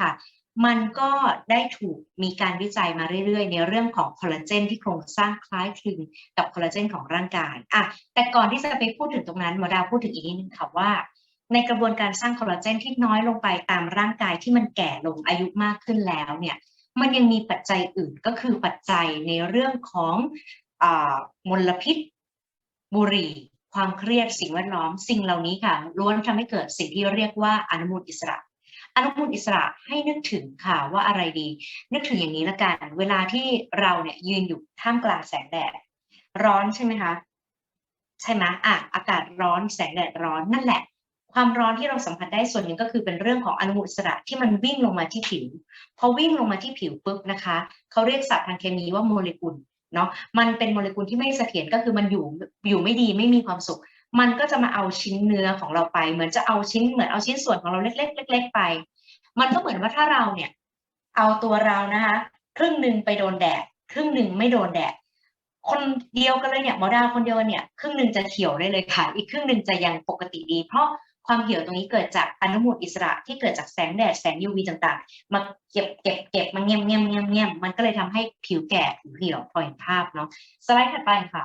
ค่ะ มันก็ได้ถูกมีการวิจัยมาเรื่อยๆ ในเรื่องของคอลลาเจนที่โครงสร้างคล้ายคลึงกับคอลลาเจนของร่างกายอะแต่ก่อนที่จะไปพูดถึงตรงนั้นหมอดาวพูดถึงอีกนิดนึงค่ะว่า ในกระบวนการสร้างคอลลาเจนที่น้อยลงไปตามร่างกายที่มันแก่ลงอายุมากขึ้นแล้วเนี่ยมันยังมีปัจจัยอื่นก็คือปัจจัยในเรื่องของอมลพิษ บุหรี่ ความเครียดสิ่งแวดล้อม สิ่งเหล่านี้ค่ะล้วนทำให้เกิดสิ่งที่เรียกว่าอนุมูลอิสระ อนุมูลอิสระให้นึกถึงค่ะว่าอะไรดี นึกถึงอย่างนี้ละกัน เวลาที่เราเนี่ยยืนอยู่ท่ามกลางแสงแดดร้อนใช่ไหมคะใช่ไหมอะอากาศร้อนแสงแดดร้อนนั่นแหละ ความร้อนที่เราสัมผัสได้ส่วนหนึ่งก็คือเป็นเรื่องของอนุมูลอิสระที่มันวิ่งลงมาที่ผิว พอวิ่งลงมาที่ผิวปุ๊บนะคะเขาเรียกศัพท์ทางเคมีว่าโมเลกุลเนาะมันเป็นโมเลกุลที่ไม่เสถียรก็คือมันอยู่อยู่ไม่ดีไม่มีความสุข มันก็จะมาเอาชิ้นเนื้อของเราไป เหมือนจะเอาชิ้นเหมือนเอาชิ้นส่วนของเราเล็กๆเล็ก ๆ ไป มันก็เหมือนว่าถ้าเราเนี่ย เอาตัวเรานะคะ ครึ่งหนึ่งไปโดนแดดครึ่งหนึ่งไม่โดนแดดคนเดียวกันเลยเนี่ยหมอดาวคนเดียวเนี่ยครึ่งหนึ่งจะเขียวได้เลยค่ะ อีกครึ่งหนึ่งจะยังปกติดี เพราะความเหี่ยวตรงนี้เกิดจากอนุมูลอิสระที่เกิดจากแสงแดดแสง UV ต่างๆ มาเก็บเก็บเก็บมาเงียบเงียบเงียบเงียบมันก็เลยทำให้ผิวแก่ผิวเหี่ยวพอเห็นภาพเนาะสไลด์ถัดไปค่ะ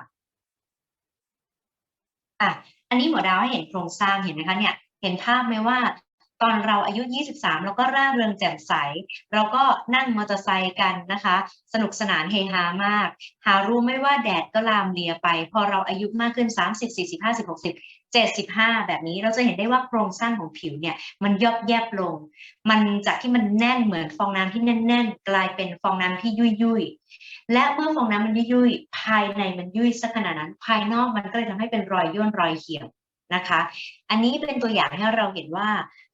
อะอันนี้หมอดาวให้เห็นโครงสร้างเห็นไหมคะเนี่ยเห็นภาพไหมว่า ตอนเราอายุ 23 เราก็ร่าเริงแจ่มใส เราก็นั่งมอเตอร์ไซค์กันนะคะ สนุกสนานเฮฮามาก หารู้ไม่ว่าแดดก็ลามเลียไป พอเราอายุมากขึ้น 30 40 50 60 75 แบบนี้เราจะเห็นได้ว่าโครงสร้างของผิวเนี่ยมันยอบแยบลง มันจากที่มันแน่นเหมือนฟองน้ำที่แน่น ๆ กลายเป็นฟองน้ำที่ยุ่ยๆ และเมื่อฟองน้ำมันยุ่ยๆภายในมันยุ่ยสักขนาดนั้น ภายนอกมันก็เลยทำให้เป็นรอยย่นรอยเหี่ยวนะคะ อันนี้เป็นตัวอย่างให้เราเห็นว่า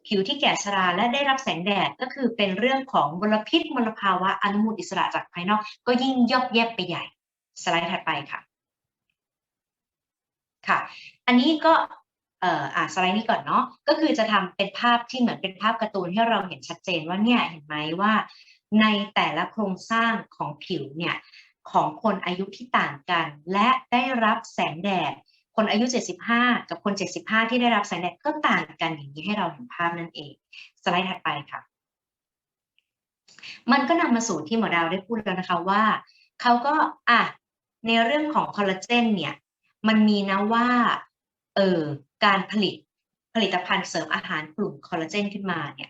ผิวที่แก่ชราและได้รับแสงแดดก็คือเป็นเรื่องของมลพิษมลภาวะอนุมูลอิสระจากภายนอก ก็ยิ่งยอบแยบไปใหญ่ สไลด์ถัดไปค่ะ ค่ะ อันนี้ก็เอ่ออ่าสไลด์นี้ก่อนเนาะก็คือจะทำเป็นภาพที่เหมือนเป็นภาพการ์ตูนให้เราเห็นชัดเจนว่าเนี่ยเห็นไหมว่า ในแต่ละโครงสร้างของผิวเนี่ยของคนอายุที่ต่างกัน และได้รับแสงแดด คนอายุ 75 กับคน 75 ที่ได้รับแสงแดดก็ต่างกันอย่างนี้ให้เราเห็นภาพนั่นเอง สไลด์ถัดไปค่ะ มันก็นำมาสู่ที่หมอดาวได้พูดแล้วนะคะว่าเขาก็อะในเรื่องของคอลลาเจนเนี่ยมันมีนะว่าเออการผลิตผลิตภัณฑ์เสริมอาหารกลุ่มคอลลาเจนขึ้นมาเนี่ย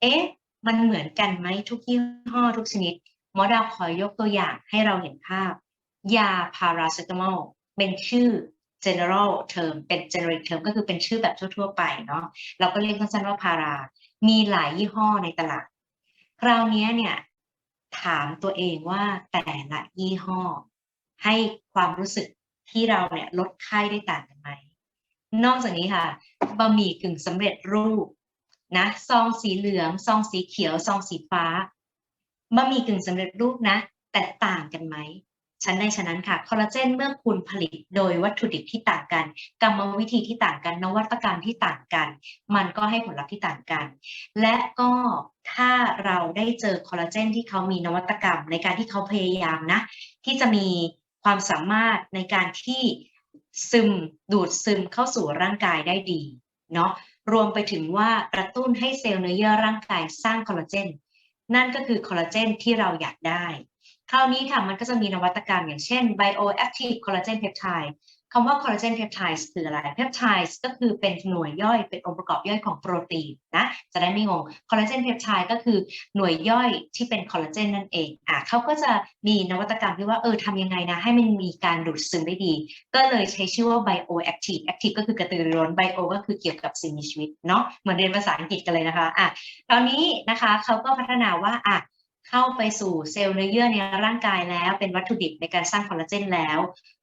เอ๊ะ มันเหมือนกันไหมทุกยี่ห้อทุกชนิดหมอดาวขอยกตัวอย่างให้เราเห็นภาพ ยาพาราเซตามอลเป็นชื่อ general term เป็น generic term ก็คือเป็นชื่อแบบทั่ว ๆ ไปเนาะเราก็เรียกสั้นๆว่าพารา มีหลายยี่ห้อในตลาด คราวนี้เนี่ยถามตัวเองว่าแต่ละยี่ห้อ ให้ความรู้สึกที่เราเนี่ยลดไข้ได้ต่างกันไหม นอกจากนี้ค่ะบะหมี่กึ่งสำเร็จรูป นะซองสีเหลืองซองสีเขียวซองสีฟ้าบะหมี่กึ่งสำเร็จรูปนะ แต่ต่างกันไหมฉันในฉะนั้นค่ะคอลลาเจนเมื่อคุณผลิตโดยวัตถุดิบที่ต่างกัน กรรมวิธีที่ต่างกัน นวัตกรรมที่ต่างกัน มันก็ให้ผลลัพธ์ที่ต่างกัน และก็ถ้าเราได้เจอคอลลาเจนที่เขามีนวัตกรรม ในการที่เขาพยายามนะ ที่จะมีความสามารถในการที่ซึมดูดซึมเข้าสู่ร่างกายได้ดีเนาะ รวมไปถึงว่ากระตุ้นให้เซลล์เนื้อเยื่อร่างกายสร้างคอลลาเจน นั่นก็คือคอลลาเจนที่เราอยากได้ คราวนี้ค่ะมันก็จะมีนวัตกรรมอย่างเช่น bioactive collagen peptide คำว่า collagen peptides คืออะไร peptides ก็คือเป็นหน่วยย่อยเป็นองค์ประกอบย่อยของโปรตีนนะจะได้ไม่งง collagen peptide ก็คือหน่วยย่อยที่เป็นคอลลาเจนนั่นเองอะเขาก็จะมีนวัตกรรมที่ว่าเออทำยังไงนะ ให้มันมีการดูดซึมได้ดี ก็เลยใช้ชื่อว่า bioactive active ก็คือกระตือรือร้น bio ก็คือเกี่ยวกับสิ่งมีชีวิตเนาะเหมือนเรียนภาษาอังกฤษกันเลยนะคะอะตอนนี้นะคะเขาก็พัฒนาว่าอะ เข้าไปสู่เซลล์เนื้อเยื่อในร่างกายแล้วเป็นวัตถุดิบในการสร้างคอลลาเจนแล้ว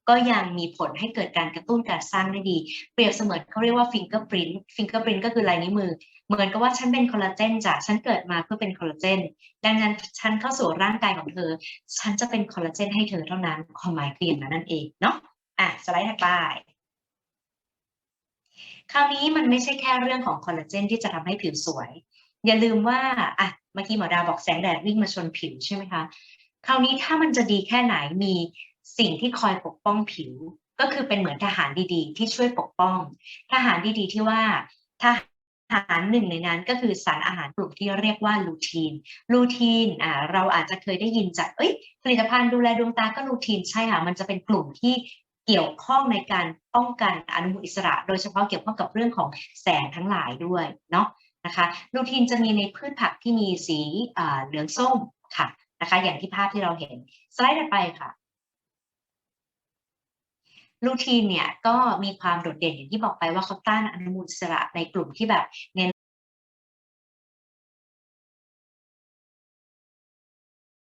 ก็ยังมีผลให้เกิดการกระตุ้นการสร้างได้ดี เปรียบเสมือนเขาเรียกว่า fingerprint fingerprint ก็คือลายนิ้วมือ เหมือนกับว่าฉันเป็นคอลลาเจนจ้ะฉันเกิดมาเพื่อเป็นคอลลาเจนดังนั้นฉันเข้าสู่ร่างกายของเธอ ฉันจะเป็นคอลลาเจนให้เธอเท่านั้นความหมายคืออย่างนั้นนั่นเองเนาะอะสไลด์ถัดไปคราวนี้มันไม่ใช่แค่เรื่องของคอลลาเจนที่จะทำให้ผิวสวย อย่าลืมว่าอะเมื่อกี้หมอดาวบอกแสงแดดวิ่งมาชนผิวใช่ไหมคะคราวนี้ถ้ามันจะดีแค่ไหนมีสิ่งที่คอยปกป้องผิว ก็คือเป็นเหมือนทหารดีๆ ที่ช่วยปกป้อง ทหารดีๆที่ว่าทหารหนึ่งในนั้นก็คือสารอาหารกลุ่มที่เรียกว่าลูทีน ลูทีนอ่าเราอาจจะเคยได้ยินจากเอ้ยผลิตภัณฑ์ดูแลดวงตาก็ลูทีนใช่ค่ะมันจะเป็นกลุ่มที่เกี่ยวข้องในการป้องกันอนุมูลอิสระ โดยเฉพาะเกี่ยวข้องกับเรื่องของแสงทั้งหลายด้วยเนาะ นะคะลูทีนจะมีในพืชผักที่มีสีเหลืองส้มค่ะนะคะอย่างที่ภาพที่เราเห็นสไลด์ถัดไปค่ะลูทีนเนี่ยก็มีความโดดเด่นอย่างที่บอกไปว่าเขาต้านอนุมูลอิสระในกลุ่มที่แบบเน้น